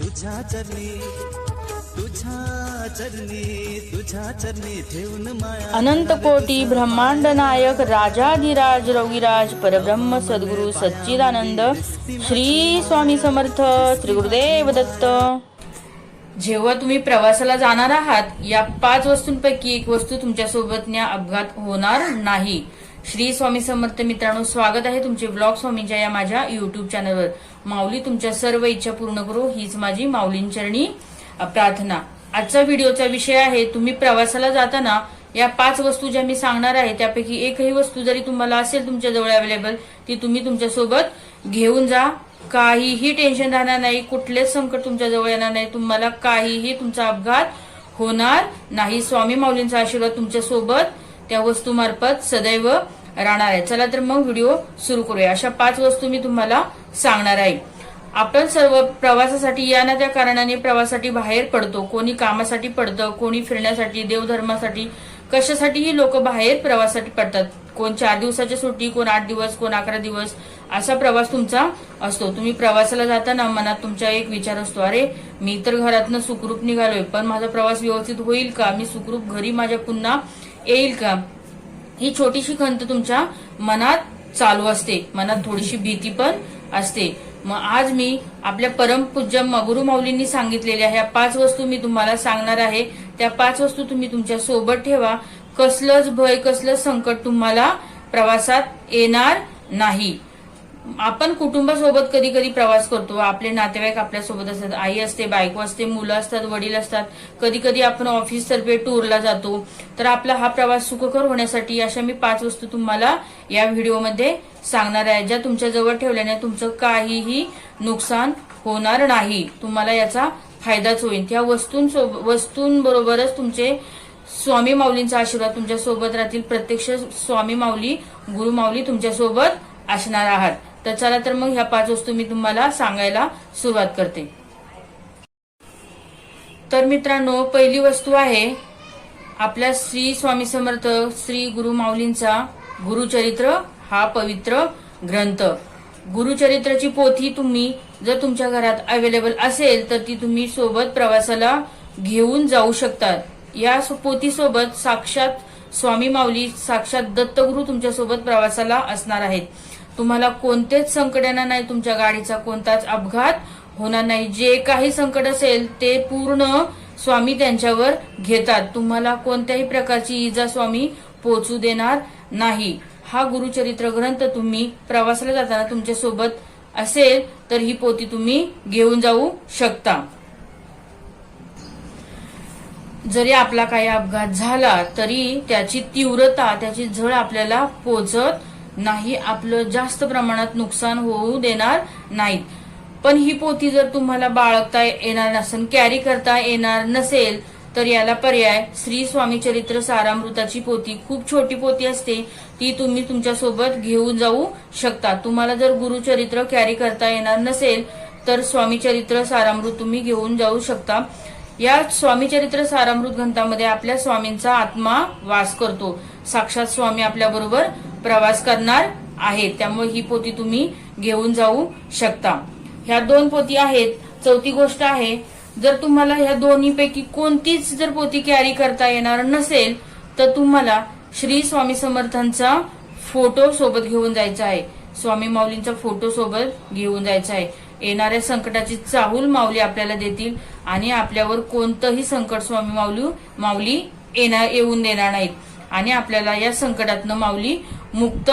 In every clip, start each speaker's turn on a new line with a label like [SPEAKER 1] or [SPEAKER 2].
[SPEAKER 1] तुझ्या चरणी तुझ्या चरणी तुझ्या चरणी ठेवून माया
[SPEAKER 2] अनंत कोटी ब्रह्मांड नायक राजाधिराज रविराज परब्रह्म सद्गुरु सच्चिदानंद श्री स्वामी समर्थ श्री गुरुदेव दत्त. जेव्हा तुम्ही प्रवासाला जाणार आहात या पाच वस्तूंपैकी एक वस्तू तुमच्यासोबत न्या अपघात होणार नाही. श्री स्वामी समर्थ मित्रांनो स्वागत आहे तुमचे ब्लॉग स्वामींच्या या माझ्या युट्यूब चॅनलवर माऊली तुमच्या सर्व इच्छा पूर्ण करू हीच माझी माऊलींचरणी प्रार्थना. आजचा व्हिडिओचा विषय आहे तुम्ही प्रवासाला जाताना या पाच वस्तू ज्या मी सांगणार आहे त्यापैकी एकही वस्तू जरी तुम्हाला असेल तुमच्याजवळ अवेलेबल ती तुम्ही तुमच्यासोबत घेऊन जा. काहीही टेन्शन राहणार नाही कुठलेच संकट तुमच्याजवळ येणार नाही तुम्हाला काहीही तुमचा अपघात होणार नाही. स्वामी माऊलींचा आशीर्वाद तुमच्यासोबत त्या वस्तूमार्फत सदैव राहणार आहे. चला तर मग व्हिडिओ सुरू करूया. अशा पाच वस्तू मी तुम्हाला सांगणार आहे. आपण सर्व प्रवासासाठी या ना त्या कारणाने प्रवासासाठी बाहेर पडतो. कोणी कामासाठी पडतं कोणी फिरण्यासाठी देवधर्मासाठी कशासाठीही लोक बाहेर प्रवासासाठी पडतात. कोण चार दिवसाची सुट्टी कोण आठ दिवस कोण अकरा दिवस असा प्रवास तुमचा असतो. तुम्ही प्रवासाला जाताना मनात तुमचा एक विचार असतो. अरे मी तर घरातनं सुखरूप निघालोय पण माझा प्रवास व्यवस्थित होईल का? मी सुखरूप घरी माझ्या पुन्हा येईल का? ही छोटीशी खंत तुमच्या मनात चालू असते. मनात थोडीशी भीती पण असते. मग आज मी आपल्या परमपूज्य मगुरु माऊलींनी सांगितलेल्या ह्या पाच वस्तू मी तुम्हाला सांगणार आहे. त्या पाच वस्तू तुम्ही तुमच्यासोबत ठेवा. कसलंच भय कसलंच संकट तुम्हाला प्रवासात येणार नाही. आपण कुटुंबासोबत कधी कधी प्रवास करतो. आपले नातेवाईक आपल्यासोबत असतात. आई असते बायको असते मुलं असतात वडील असतात. कधी कधी आपण ऑफिसतर्फे टूरला जातो. तर आपला हा प्रवास सुखकर होण्यासाठी अशा मी पाच वस्तू तुम्हाला या व्हिडिओमध्ये सांगणार आहे ज्या तुमच्या जवळ ठेवल्याने तुमचं काहीही नुकसान होणार नाही. तुम्हाला याचा फायदाच होईल. त्या वस्तूंसोबत वस्तूंबरोबरच तुमचे स्वामी माऊलींचा आशीर्वाद तुमच्यासोबत राहतील. प्रत्यक्ष स्वामी माऊली गुरु माऊली तुमच्यासोबत असणार आहात. तर चला तर मग ह्या पाच वस्तू मी तुम्हाला सांगायला सुरुवात करते. तर मित्रांनो पहिली वस्तू आहे आपल्या श्री स्वामी समर्थ श्री गुरु माऊलींचा गुरुचरित्र हा पवित्र ग्रंथ. गुरुचरित्राची पोथी तुम्ही जर तुमच्या घरात अवेलेबल असेल तर ती तुम्ही सोबत प्रवासाला घेऊन जाऊ शकतात. या पोथी सोबत साक्षात स्वामी माऊली साक्षात दत्तगुरु तुमच्यासोबत प्रवासाला असणार आहेत. तुम्हाला कोणतेच संकट येणार नाही तुमच्या गाडीचा कोणताच अपघात होणार नाही. जे काही संकट असेल ते पूर्ण स्वामी त्यांच्यावर घेतात. तुम्हाला कोणत्याही प्रकारची इजा स्वामी पोचू देणार नाही. हा गुरुचरित्र ग्रंथ तुम्ही प्रवासाला जाताना तुमच्यासोबत असेल तर ही पोती तुम्ही घेऊन जाऊ शकता. जरी आपला काही अपघात झाला तरी त्याची तीव्रता त्याची झळ आपल्याला पोचत नाही आपलं जास्त प्रमाणात नुकसान होऊ देणार नाहीत. पण ही पोती जर तुम्हाला बाळगता येणार नसेल कॅरी करता येणार नसेल तर याला पर्याय श्री स्वामी चरित्र सारामृताची पोती खूप छोटी पोती असते. ती तुम्ही तुमच्यासोबत घेऊन जाऊ शकता. तुम्हाला जर गुरुचरित्र कॅरी करता येणार नसेल तर स्वामी चरित्र सारामृत तुम्ही घेऊन जाऊ शकता. या स्वामी चरित्र सारामृत ग्रंथामध्ये आपल्या स्वामींचा आत्मा वास करतो. साक्षात स्वामी आपल्या बरोबर प्रवास करणार आहेत. त्यामुळे ही पोती तुम्ही घेऊन जाऊ शकता. ह्या दोन पोती आहेत. चौथी गोष्ट आहे जर तुम्हाला ह्या दोन्हीपैकी कोणतीच जर पोती कॅरी करता येणार नसेल तर तुम्हाला श्री स्वामी समर्थांचा फोटो सोबत घेऊन जायचा आहे. स्वामी माऊलींचा फोटो सोबत घेऊन जायचा आहे. येणाऱ्या संकटाची चाहूल माऊली आपल्याला देतील आणि आपल्यावर कोणतंही संकट स्वामी माऊली माऊली येणार येऊन देणार नाहीत. आणि आपल्याला या संकटातनं माऊली मुक्त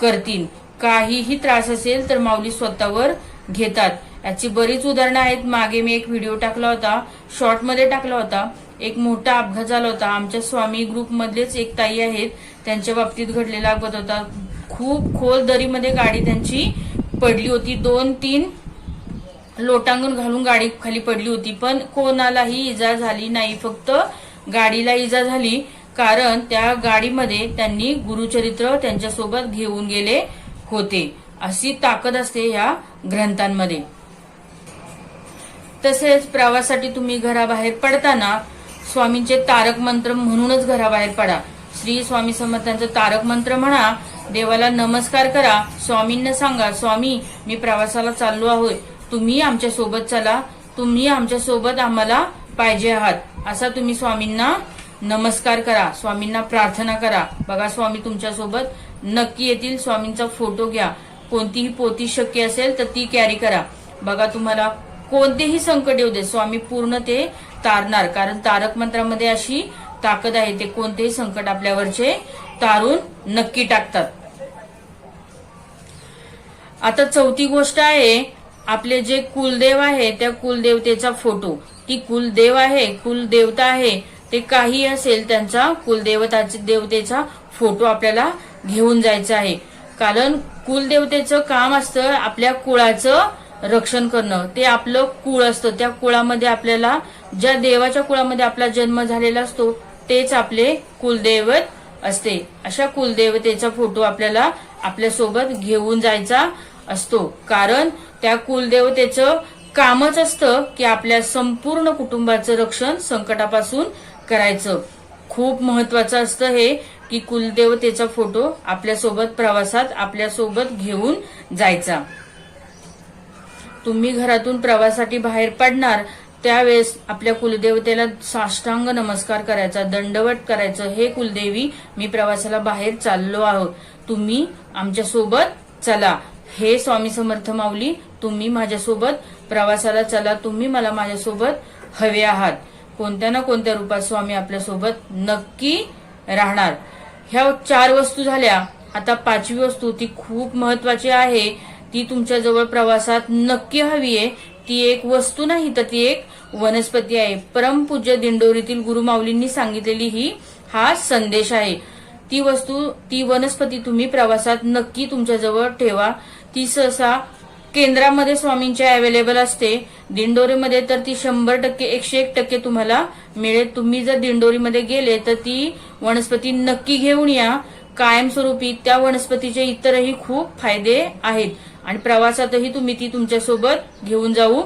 [SPEAKER 2] करतील. काहीही त्रास असेल तर माऊली स्वतःवर घेतात. याची बरीच उदाहरणं आहेत. मागे मी एक व्हिडिओ टाकला होता. शॉर्टमध्ये टाकला होता. एक मोठा अपघात झाला होता. आमच्या स्वामी ग्रुप मधलेच एक ताई आहेत. त्यांच्या बाबतीत घडलेला अपघात होता. खूप खोल दरीमध्ये गाडी त्यांची पडली होती. दोन तीन लोटांगण घालून गाडी खाली पडली होती. पण कोणालाही इजा झाली नाही. फक्त गाडीला इजा झाली कारण त्या गाडीमध्ये त्यांनी गुरुचरित्र त्यांच्यासोबत घेऊन गेले होते. अशी ताकद असते या ग्रंथांमध्ये. तसेच प्रवासासाठी तुम्ही घराबाहेर पडताना स्वामींचे तारक मंत्र म्हणूनच घराबाहेर पडा. श्री स्वामी समर्थांचं तारक मंत्र म्हणा देवाला नमस्कार करा स्वामींना सांगा स्वामी मी प्रवासाला चाललो आहोत. तुम्ही आमच्यासोबत चला. तुम्ही आमच्यासोबत आम्हाला पाहिजे आहात. असा तुम्ही स्वामींना नमस्कार करा. स्वामींना प्रार्थना करा. बघा स्वामी तुमच्यासोबत नक्की येतील. स्वामींचा फोटो घ्या. कोणतीही पोती शक्य असेल तर ती कॅरी करा. बघा तुम्हाला कोणतेही संकट येऊ दे. स्वामी पूर्ण ते तारणार. कारण तारक मंत्रामध्ये अशी ताकद आहे. ते कोणतेही संकट आपल्यावरचे तारून नक्की टाकतात. आता चौथी गोष्ट आहे आपले जे कुलदेव आहे त्या कुलदेवतेचा फोटो. ती कुलदेव आहे कुलदेवता आहे ते काही असेल त्यांचा कुलदेवताचे देवतेचा फोटो आपल्याला घेऊन जायचा आहे. कारण कुलदेवतेचं काम असतं आपल्या कुळाचं रक्षण करणं. ते आपलं कुळ असतं. त्या कुळामध्ये आपल्याला ज्या देवाच्या कुळामध्ये आपला जन्म झालेला असतो तेच आपले कुलदैवत असते. अशा कुलदेवतेचा फोटो आपल्याला आपल्यासोबत घेऊन जायचा असतो. कारण त्या कुलदेवतेचं कामच असतं की आपल्या संपूर्ण कुटुंबाचं रक्षण संकटापासून करायचं. खूप महत्वाचं असतं हे की कुलदेवतेचा फोटो आपल्यासोबत प्रवासात आपल्यासोबत घेऊन जायचा. तुम्ही घरातून प्रवासासाठी बाहेर पडणार त्यावेळेस आपल्या कुलदेवतेला साष्टांग नमस्कार करायचा दंडवट करायचं. हे कुलदेवी मी प्रवासाला बाहेर चाललो आहोत. तुम्ही आमच्यासोबत चला. हे स्वामी समर्थ माऊली तुम्ही माझ्यासोबत प्रवासाला चला तुम्ही मला माझ्यासोबत हवे आहात. कोणत्या ना कोणत्या रूपात स्वामी आपल्यासोबत नक्की राहणार. ह्या चार वस्तू झाल्या. आता पाचवी वस्तू ती खूप महत्वाची आहे. ती तुमच्या जवळ प्रवासात नक्की हवी आहे. ती एक वस्तू नाही तर ती एक वनस्पती आहे. परमपूज्य दिंडोरीतील गुरुमाऊलींनी सांगितलेली ही हा संदेश आहे. ती वस्तू ती वनस्पती तुम्ही प्रवासात नक्की तुमच्याजवळ ठेवा. ती सहसा केंद्रामध्ये स्वामींच्या अवेलेबल असते. दिंडोरीमध्ये तर ती शंभर टक्के एकशे एक टक्के तुम्हाला मिळेल. तुम्ही जर दिंडोरीमध्ये गेले तर ती वनस्पती नक्की घेऊन या. कायमस्वरूपी त्या वनस्पतीचे इतरही खूप फायदे आहेत. आणि प्रवासातही तुम्ही ती तुमच्यासोबत घेऊन जाऊ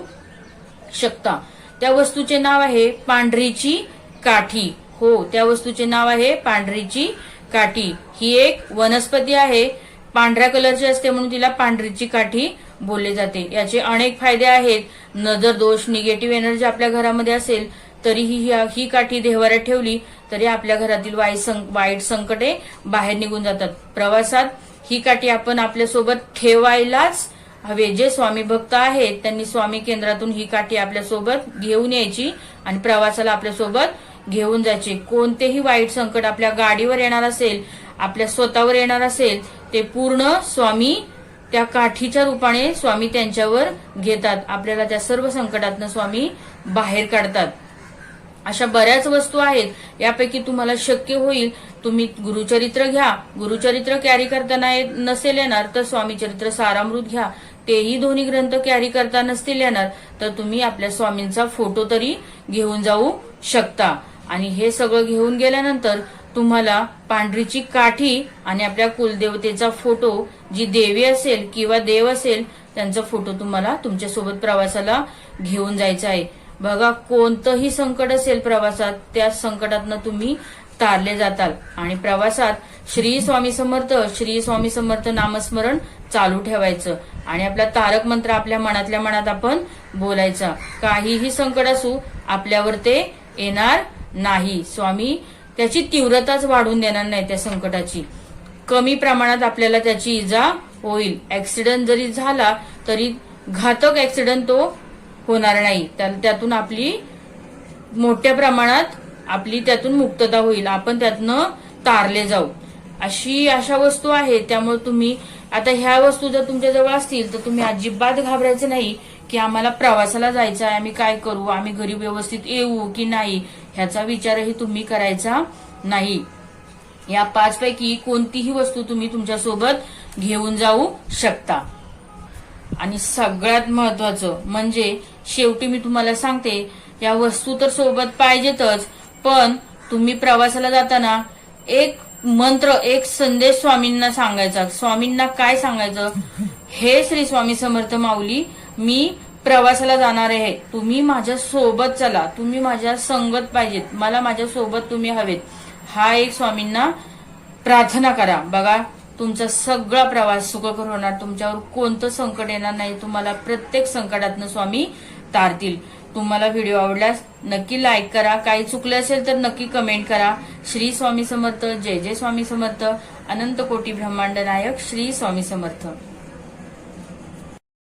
[SPEAKER 2] शकता. त्या वस्तूचे नाव आहे पांढरीची काठी. हो त्या वस्तूचे नाव आहे पांढरीची काठी. ही एक वनस्पती आहे. पांढऱ्या कलरची असते म्हणून तिला पांढरीची काठी बोलले जाते. याचे अनेक फायदे आहेत. नजर दोष निगेटिव्ह एनर्जी आपल्या घरामध्ये असेल तरीही ही- ही काठी देवाऱ्यात ठेवली तरी आपल्या घरातील वाईट सं- वाईट संकटे बाहेर निघून जातात. प्रवासात ही काठी आपण आपल्यासोबत ठेवायलाच हवे. जे स्वामी भक्त आहेत त्यांनी स्वामी केंद्रातून ही काठी आपल्यासोबत घेऊन यायची आणि प्रवासाला आपल्यासोबत घेऊन जायचे. कोणतेही वाईट संकट आपल्या गाडीवर येणार असेल आपल्या स्वतःवर येणार असेल ते पूर्ण स्वामी त्या काठीच्या रूपाने स्वामी त्यांच्यावर घेतात. आपल्याला त्या सर्व संकटातनं स्वामी बाहेर काढतात. अशा बऱ्याच वस्तू आहेत. यापैकी तुम्हाला शक्य होईल तुम्ही गुरुचरित्र घ्या. गुरुचरित्र कॅरी करताना नसेल येणार तर स्वामी चरित्र सारामृत घ्या. तेही दोन्ही ग्रंथ कॅरी करता नसतील येणार तर तुम्ही आपल्या स्वामींचा फोटो तरी घेऊन जाऊ शकता. आणि हे सगळं घेऊन गेल्यानंतर तुम्हाला पांढरीची काठी आणि आपल्या कुलदेवतेचा फोटो जी देवी असेल किंवा देव असेल त्यांचा फोटो तुम्हाला तुमच्यासोबत प्रवासाला घेऊन जायचा आहे. बघा कोणतंही संकट असेल प्रवासात त्या संकटातनं तुम्ही तारले जाताल. आणि प्रवासात श्री स्वामी समर्थ श्री स्वामी समर्थ नामस्मरण चालू ठेवायचं. आणि आपला तारक मंत्र आपल्या मनातल्या मनात आपण बोलायचा. काहीही संकट असू आपल्यावर ते येणार नाही. स्वामी त्याची तीव्रताच वाढून देणार नाही त्या संकटाची. कमी प्रमाणात आपल्याला त्याची इजा होईल. ऍक्सिडेंट जरी झाला तरी घातक ऍक्सिडेंट तो होणार नाही. त्या- त्यातून आपली मोठ्या प्रमाणात आपली त्यातून मुक्तता होईल. आपण त्यातनं तारले जाऊ. अशी अशा वस्तू आहेत त्यामुळे तुम्ही आता ह्या वस्तू जर तुमच्याजवळ असतील तर तुम्ही अजिबात घाबरायचं नाही. की आम्हाला प्रवासाला जायचं आहे आम्ही काय करू? आम्ही घरी व्यवस्थित येऊ की नाही? ह्याचा विचारही तुम्ही करायचा नाही. या पाच पैकी कोणतीही वस्तू तुम्ही तुमच्यासोबत घेऊन जाऊ शकता. आणि सगळ्यात महत्वाचं म्हणजे शेवटी मी तुम्हाला सांगते या वस्तू तर सोबत पाहिजेतच पण तुम्ही प्रवासाला जाताना एक मंत्र एक संदेश स्वामींना सांगायचा. स्वामींना काय सांगायचं? हे श्री स्वामी समर्थ माऊली मी प्रवासाला जाणार आहे. तुम्ही माझ्या सोबत चला. तुम्ही माझ्या संगत पाहिजेत. मला माझ्या सोबत तुम्ही हवेत. हा एक स्वामींना प्रार्थना करा. बघा तुमचा सगळा प्रवास सुखकर होणार. तुमच्यावर कोणतं संकट येणार नाही. तुम्हाला प्रत्येक संकटातनं स्वामी तारतील. तुम्हाला व्हिडिओ आवडल्यास नक्की लाईक करा. काही चुकलं असेल तर नक्की कमेंट करा. श्री स्वामी समर्थ. जय जय स्वामी समर्थ. अनंत कोटी ब्रह्मांड नायक श्री स्वामी समर्थ.